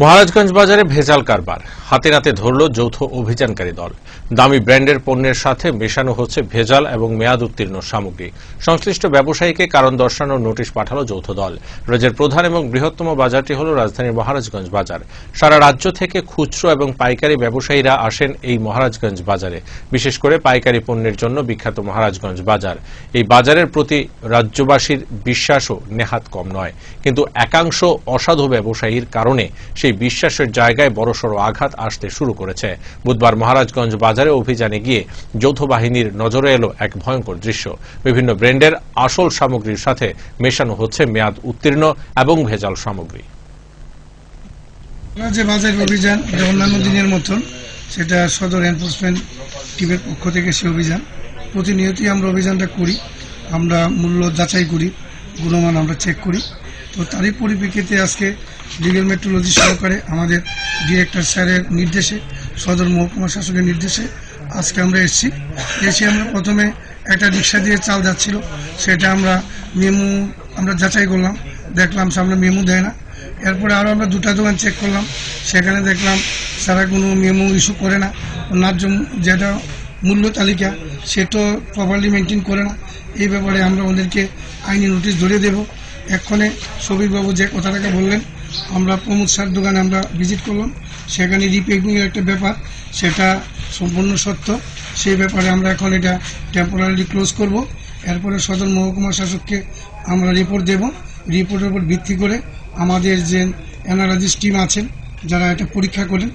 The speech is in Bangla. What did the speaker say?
মহারাজগঞ্জ বাজারে ভেজাল কারবার। হাতে নাতে ধরল যৌথ অভিযানকারী দল। দামি ব্র্যান্ডের পণ্যের সাথে মেশানো হচ্ছে ভেজাল এবং মেয়াদ উত্তীর্ণ সামগ্রী। সংশ্লিষ্ট ব্যবসায়ীকে কারণ দর্শানোর নোটিশ পাঠালো যৌথ দল। রাজ্যের প্রধান এবং বৃহত্তম বাজারটি হল রাজধানীর মহারাজগঞ্জ বাজার। সারা রাজ্য থেকে খুচরো এবং পাইকারি ব্যবসায়ীরা আসেন এই মহারাজগঞ্জ বাজারে। বিশেষ করে পাইকারি পণ্যের জন্য বিখ্যাত মহারাজগঞ্জ বাজার। এই বাজারের প্রতি রাজ্যবাসীর বিশ্বাসও নেহাত কম নয়। কিন্তু একাংশ অসাধু ব্যবসায়ীর কারণে সেই বিশ্বাসের জায়গায় বড়সড় আঘাত আসতে শুরু করেছে। বুধবার মহারাজগঞ্জ বাজারে অভিযানে গিয়ে যৌথ বাহিনীর নজরে এলো এক ভয়ঙ্কর দৃশ্য। বিভিন্ন ব্র্যান্ডের আসল সামগ্রীর সাথে মেশানো হচ্ছে মেয়াদ উত্তীর্ণ এবং ভেজাল সামগ্রী। যে বাজার অভিযান অন্যান্য দিনের মতন, সেটা সদর এনফোর্সমেন্ট টিমের পক্ষ থেকে সে অভিযান। প্রতিনিয়তই আমরা অভিযানটা করি, আমরা মূল্য যাচাই করি, গুণমান আমরা চেক করি। তো তারই পরিপ্রেক্ষিতে আজকে লিগেল মেট্রোলজি সহকারে আমাদের ডিরেক্টর স্যারের নির্দেশে, সদর মহকুমা শাসকের নির্দেশে আজকে আমরা এসেছি। এসে আমরা প্রথমে একটা রিক্সা দিয়ে চাল যাচ্ছিল, সেটা আমরা মেমু, আমরা যাচাই করলাম, দেখলাম সামনে মেমু দেয় না। এরপরে আরও আমরা দুটা দোকান চেক করলাম, সেখানে দেখলাম সারা কোনো মেমো ইস্যু করে না। ন্যায্য যেটা মূল্য তালিকা সেটাও প্রপারলি মেনটেন করে না। এই ব্যাপারে আমরা ওদেরকে আইনি নোটিশ ধরে দেব। এক্ষণে সবিরবাবু যে কথাটাকে বললেন, আমরা প্রমোদ স্যার দোকানে আমরা ভিজিট করলাম। সেখানে রিপেকিংয়ের একটা ব্যাপার, সেটা সম্পূর্ণ সত্য। সেই ব্যাপারে আমরা এখন এটা টেম্পোরারি ক্লোজ করব। এরপরে সদর মহকুমা শাসককে আমরা রিপোর্ট দেব। রিপোর্টের উপর ভিত্তি করে আমাদের যে অ্যানালাইজিস টিম আছেন, যারা এটা পরীক্ষা করেন